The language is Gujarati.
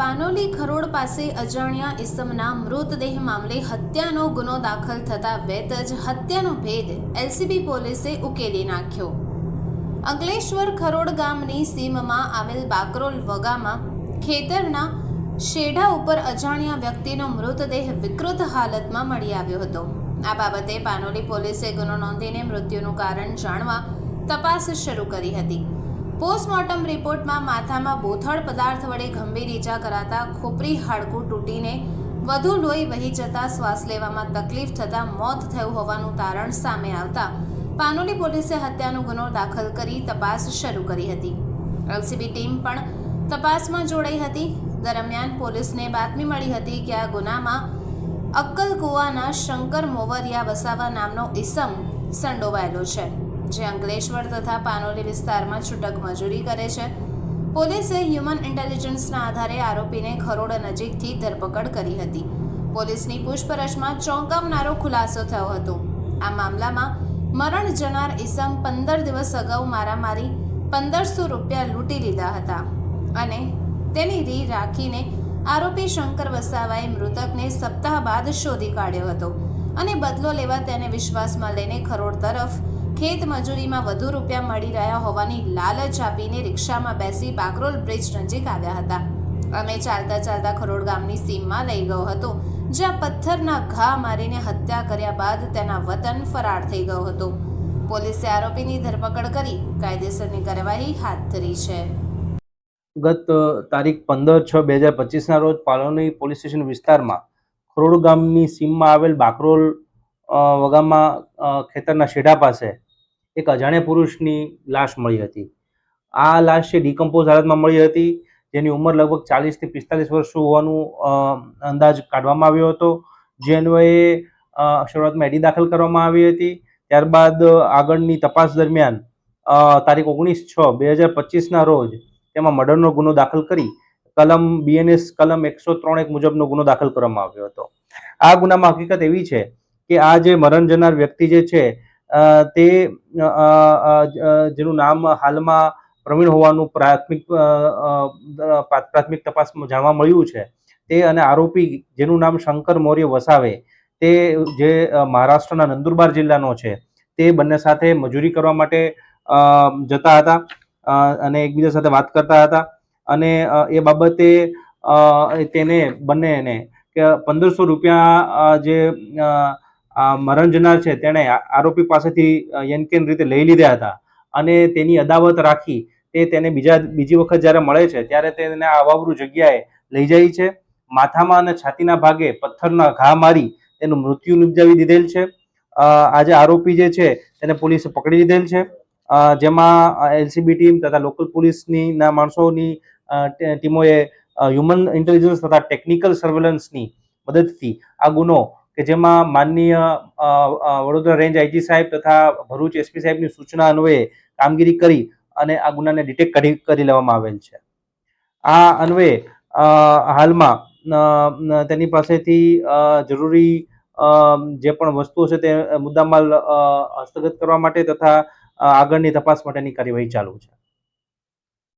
પાનોલી ખરોડ પાસે અજાણ્યા ઇસમના મૃતદેહ મામલે હત્યાનો ગુનો દાખલ થતા વેત જ હત્યાનો ભેદ એલસીબી પોલીસે ઉકેલી નાખ્યો. અંકલેશ્વર ખરોડ ગામની સીમમાં આવેલ બાકરોલ વગામાં ખેતરના શેઢા ઉપર અજાણ્યા વ્યક્તિનો મૃતદેહ વિકૃત હાલતમાં મળી આવ્યો હતો. આ બાબતે પાનોલી પોલીસે ગુનો નોંધીને મૃત્યુનું કારણ જાણવા તપાસ શરૂ કરી હતી. પોસ્ટમોર્ટમ રિપોર્ટમાં માથામાં બોથડ પદાર્થ વડે ગંભીર ઈજા કરાતા ખોપરી હાડકું તૂટીને વધુ લોહી વહી જતા શ્વાસ લેવામાં તકલીફ થતાં મોત થયું હોવાનું તારણ સામે આવતા પાનોલી પોલીસે હત્યાનો ગુનો દાખલ કરી તપાસ શરૂ કરી હતી. એલસીબી ટીમ પણ તપાસમાં જોડાઈ હતી. દરમિયાન પોલીસને બાતમી મળી હતી કે આ ગુનામાં અક્કલકુવાના શંકર મોવરિયા વસાવા નામનો ઈસમ સંડોવાયેલો છે. જે અંકલેશ્વર તથા પાનોલી વિસ્તારમાં છૂટક મજૂરી કરે છે. પોલીસે હ્યુમન ઇન્ટેલિજન્સના આધારે આરોપીને ખરોડ નજીકથી ધરપકડ કરી હતી. પોલીસની પૂછપરછમાં ચોંકાવનારો ખુલાસો થયો હતો. આ મામલામાં મરણ જનાર ઈસમ પંદર દિવસ અગાઉ મારામારી પંદરસો રૂપિયા લૂંટી લીધા હતા અને તેની રી રાખીને આરોપી શંકર વસાવાએ મૃતકને સપ્તાહ બાદ શોધી કાઢ્યો હતો અને બદલો લેવા તેને વિશ્વાસમાં લઈને ખરોડ તરફ ખેત મજૂરીમાં વધુ રૂપિયા મળી રહ્યા હોવાની લાલચ આપીને રિક્ષામાં બેસી બાકરોલ બ્રિજ નજીક આવ્યા હતા. અને ચાલતા ચાલતા ખરોડ ગામની સીમમાં લઈ ગયો હતો, જ્યાં પથ્થરના ઘા મારીને હત્યા કર્યા બાદ તેના વતન ફરાર થઈ ગયો હતો. પોલીસે આરોપીની ધરપકડ કરી કાયદેસરની કાર્યવાહી હાથ ધરી છે. ગત તારીખ પંદર છ બે હજાર પચીસના રોજ પાલોની પોલીસ સ્ટેશન વિસ્તારમાં ખરોડ ગામની સીમમાં આવેલ બાકરોલ વગામાં ખેતરના શેઢા પાસે એક અજાણ્યા પુરુષની લાશ મળી હતી. આ લાશ છે ડિકમ્પોઝ હાલતમાં મળી હતી. જેની ઉંમર લગભગ ચાલીસથી પિસ્તાલીસ વર્ષ હોવાનું અંદાજ કાઢવામાં આવ્યો હતો. જે અન્વયે શરૂઆતમાં એડી દાખલ કરવામાં આવી હતી. ત્યારબાદ આગળની તપાસ દરમિયાન તારીખ ઓગણીસ છ બે હજાર પચીસના રોજ તેમાં મર્ડરનો ગુનો દાખલ કરી કલમ, બીએનએસ કલમ એકસો ત્રણ એક મુજબનો ગુનો દાખલ કરવામાં આવ્યો હતો. આ ગુનામાં હકીકત એવી છે કે આ જે મરણ જનાર વ્યક્તિ જે છે તે જેનું નામ હાલમાં પ્રવીણ હોવાનું પ્રાથમિક પ્રાથમિક તપાસમાં જાણવા મળ્યું છે. તે અને આરોપી જેનું નામ શંકર મૌર્ય વસાવે, તે જે મહારાષ્ટ્રના નંદુરબાર જિલ્લાનો છે, તે બંને સાથે મજૂરી કરવા માટે જતા હતા અને એકબીજા સાથે વાત કરતા હતા, અને એ બાબતે તેને બંનેને, કે પંદરસો રૂપિયા જે આ મરણ જનાર છે, તેણે આરોપી પાસેથી યનકેન રીતે લઈ લીધા હતા અને તેની અદાવત રાખી તે તેને બીજા, બીજી વખત જ્યારે મળે છે, ત્યારે તેને આ અવાવરૂ જગ્યાએ લઈ જાય છે. માથામાં અને છાતીના ભાગે પથ્થરના ઘા મારી તેનું મૃત્યુ નિપજાવી દીધેલ છે. આજે આરોપી જે છે, તેને પોલીસે પકડી લીધેલ છે. જેમાં એલસીબી ટીમ તથા લોકલ પોલીસની ના માણસોની ટીમોએ હ્યુમન ઇન્ટેલિજન્સ તથા ટેકનિકલ સર્વેલન્સની મદદથી આ ગુનો કે જેમાં માનનીય વડોદરા રેન્જ આઈજી સાહેબ તથા ભરૂચ એસપી સાહેબની સૂચના અન્વયે કામગીરી કરી અને આ ગુનાને ડિટેક્ટ કરી કરી લેવામાં આવેલ છે. આ અન્વયે હાલમાં તેની પાસેથી જરૂરી જે પણ વસ્તુઓ છે તે મુદ્દામાલ હસ્તગત કરવા માટે તથા આગળની તપાસ માટેની કાર્યવાહી ચાલુ છે.